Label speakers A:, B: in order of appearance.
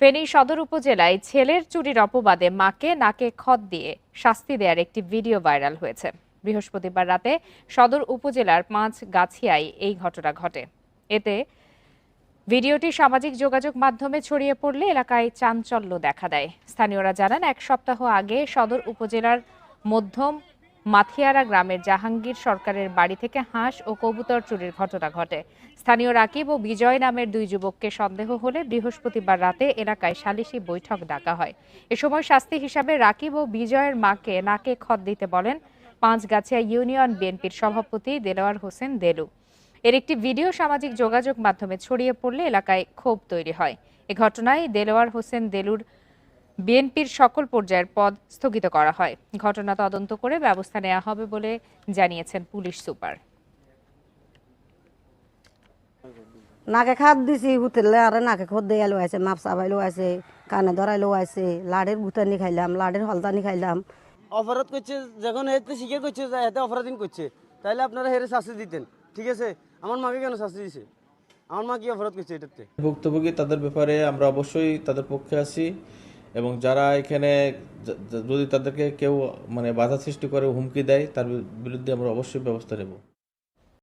A: ফেনী সদর উপজেলায় ছেলের চুরির অপবাদে মাকে নাকে খত দিয়ে শাস্তি দেওয়ার একটি ভিডিও ভাইরাল হয়েছে। বৃহস্পতিবার রাতে সদর উপজেলার পাঁচ গাছিয়ায় এই ঘটনা ঘটে। এতে ভিডিওটি সামাজিক যোগাযোগ মাধ্যমে ছড়িয়ে পড়লে এলাকায় চাঞ্চল্য দেখা দেয়। স্থানীয়রা জানান, এক সপ্তাহ আগে সদর উপজেলার মধ্যম মাথিয়ারা গ্রামের জাহাঙ্গীর সরকারের বাড়ি থেকে হাঁস ও কবুতর চুরির ঘটনা ঘটে। স্থানীয় রাকিব ও বিজয় নামের দুই যুবককে সন্দেহ হলে বৃহস্পতিবার রাতে এলাকায় সালিশি বৈঠক ডাকা হয়। এ সময় শাস্তি হিসাবে রাকিব ও বিজয়ের মাকে নাকে খত দিতে বলেন পাঁচগাছিয়া ইউনিয়ন বিএনপির সভাপতি দেলোয়ার হোসেন দেলু। এর একটি ভিডিও সামাজিক যোগাযোগ মাধ্যমে ছড়িয়ে পড়লে এলাকায় ক্ষোভ তৈরি হয়। এ ঘটনায় দেলোয়ার হোসেন দেলুর বিএনপির সকল পর্যায়ের পদ স্থগিত করা হয়। ঘটনা তদন্ত করে ব্যবস্থা নেওয়া হবে বলে জানিয়েছেন পুলিশ সুপার।
B: নাকে খাত দিছি হুতেলে আরে নাকে খত দিয়ে লো আছে মাপ চাবাই লো আছে কানে ধরাই লো আছে লাড়ের গুতানি খাইলাম লাড়ের হলদানি খাইলাম।
C: অপরাধ করছে যখন এতে স্বীকার করছে যে এতে অপরাধীন করছে তাহলে আপনারা হেরে শাস্তি দিতেন ঠিক আছে? আমার মাকে কেন শাস্তি দিছে? আমার মা কি অপরাধ করছে এটাতে?
D: ভুক্তভোগী তাদের ব্যাপারে আমরা অবশ্যই তাদের পক্ষে আছি। এবং যারা এখানে যদি তাদেরকে কেউ মানে বাধা সৃষ্টি করে হুমকি দেয়, তার বিরুদ্ধে আমরা অবশ্যই ব্যবস্থা নেব।